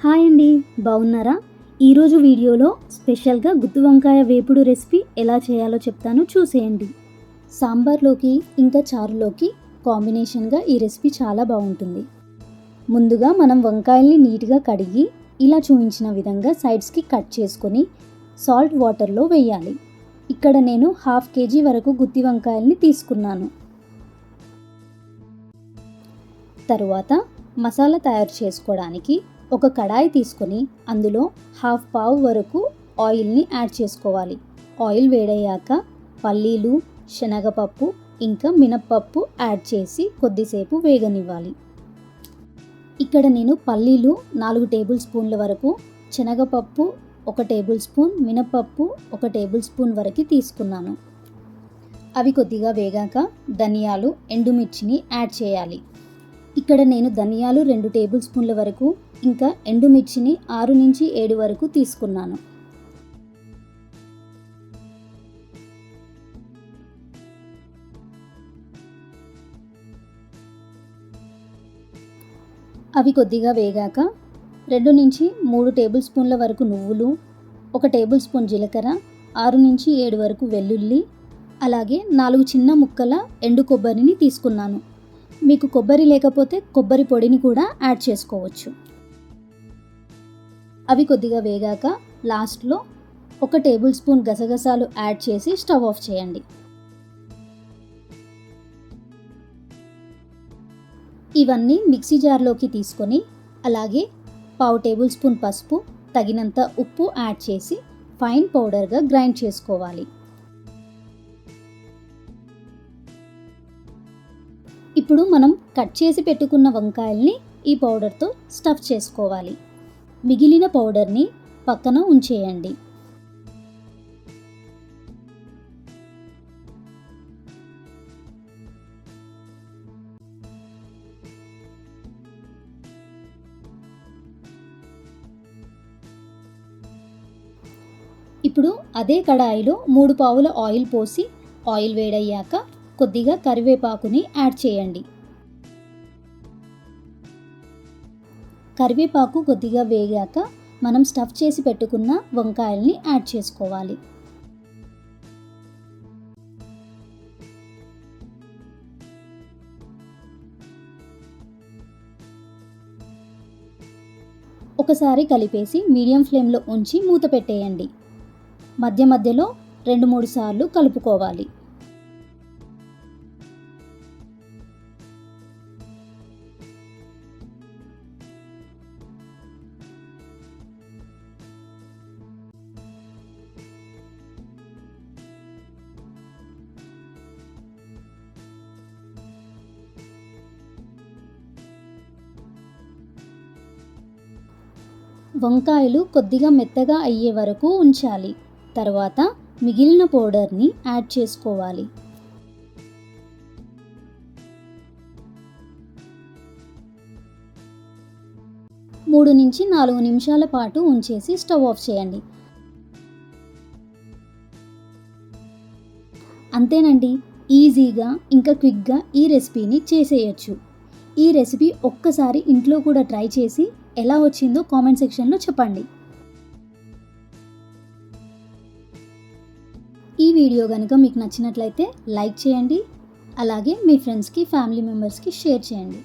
Hi అండి బాగున్నారా? ఈరోజు వీడియోలో స్పెషల్గా గుత్తి వంకాయ వేపుడు రెసిపీ ఎలా చేయాలో చెప్తాను చూసేయండి. సాంబార్లోకి ఇంకా చారులోకి కాంబినేషన్గా ఈ రెసిపీ చాలా బాగుంటుంది. ముందుగా మనం వంకాయల్ని నీట్గా కడిగి ఇలా చూపించిన విధంగా సైడ్స్కి కట్ చేసుకొని సాల్ట్ వాటర్లో వేయాలి. ఇక్కడ నేను హాఫ్ కేజీ వరకు గుత్తి వంకాయల్ని తీసుకున్నాను. తరువాత మసాలా తయారు చేసుకోవడానికి ఒక కడాయి తీసుకొని అందులో హాఫ్ పావు వరకు ఆయిల్ని యాడ్ చేసుకోవాలి. ఆయిల్ వేడయ్యాక పల్లీలు శనగపప్పు ఇంకా మినప్పప్పు యాడ్ చేసి కొద్దిసేపు వేగనివ్వాలి. ఇక్కడ నేను పల్లీలు నాలుగు టేబుల్ స్పూన్ల వరకు శనగపప్పు ఒక టేబుల్ స్పూన్ మినపప్పు ఒక టేబుల్ స్పూన్ వరకు తీసుకున్నాను. అవి కొద్దిగా వేగాక ధనియాలు ఎండుమిర్చిని యాడ్ చేయాలి. ఇక్కడ నేను ధనియాలు రెండు టేబుల్ స్పూన్ల వరకు ఇంకా ఎండుమిర్చిని ఆరు నుంచి ఏడు వరకు తీసుకున్నాను. అవి కొద్దిగా వేగాక రెండు నుంచి మూడు టేబుల్ స్పూన్ల వరకు నువ్వులు ఒక టేబుల్ స్పూన్ జీలకర్ర ఆరు నుంచి ఏడు వరకు వెల్లుల్లి అలాగే నాలుగు చిన్న ముక్కల ఎండు కొబ్బరిని తీసుకున్నాను. మీకు కొబ్బరి లేకపోతే కొబ్బరి పొడిని కూడా యాడ్ చేసుకోవచ్చు. అవి కొద్దిగా వేగాక లాస్ట్లో ఒక టేబుల్ స్పూన్ గసగసాలు యాడ్ చేసి స్టవ్ ఆఫ్ చేయండి. ఇవన్నీ మిక్సీ జార్లోకి తీసుకొని అలాగే పావు టేబుల్ స్పూన్ పసుపు తగినంత ఉప్పు యాడ్ చేసి ఫైన్ పౌడర్గా గ్రైండ్ చేసుకోవాలి. ఇప్పుడు మనం కట్ చేసి పెట్టుకున్న వంకాయల్ని ఈ పౌడర్తో స్టఫ్ చేసుకోవాలి. మిగిలిన పౌడర్ని పక్కన ఉంచేయండి. ఇప్పుడు అదే కడాయిలో మూడు పావుల ఆయిల్ పోసి ఆయిల్ వేడయ్యాక కొద్దిగా కరివేపాకుని యాడ్ చేయండి. కరివేపాకు కొద్దిగా వేగాక మనం స్టఫ్ చేసి పెట్టుకున్న వంకాయల్ని యాడ్ చేసుకోవాలి. ఒకసారి కలిపేసి మీడియం ఫ్లేమ్లో ఉంచి మూత పెట్టేయండి. మధ్య మధ్యలో రెండు మూడు సార్లు కలుపుకోవాలి. వంకాయలు కొద్దిగా మెత్తగా అయ్యే వరకు ఉంచాలి. తర్వాత మిగిలిన పౌడర్ని యాడ్ చేసుకోవాలి. మూడు నుంచి నాలుగు నిమిషాల పాటు ఉంచేసి స్టవ్ ఆఫ్ చేయండి. అంతేనండి ఈజీగా ఇంకా క్విక్గా ఈ రెసిపీని చేసేయచ్చు. ఈ రెసిపీ ఒక్కసారి ఇంట్లో కూడా ట్రై చేసి ఎలా వచ్చిందో కామెంట్ సెక్షన్లో చెప్పండి. ఈ వీడియో కనుక మీకు నచ్చినట్లయితే లైక్ చేయండి. అలాగే మీ ఫ్రెండ్స్కి ఫ్యామిలీ మెంబర్స్కి షేర్ చేయండి.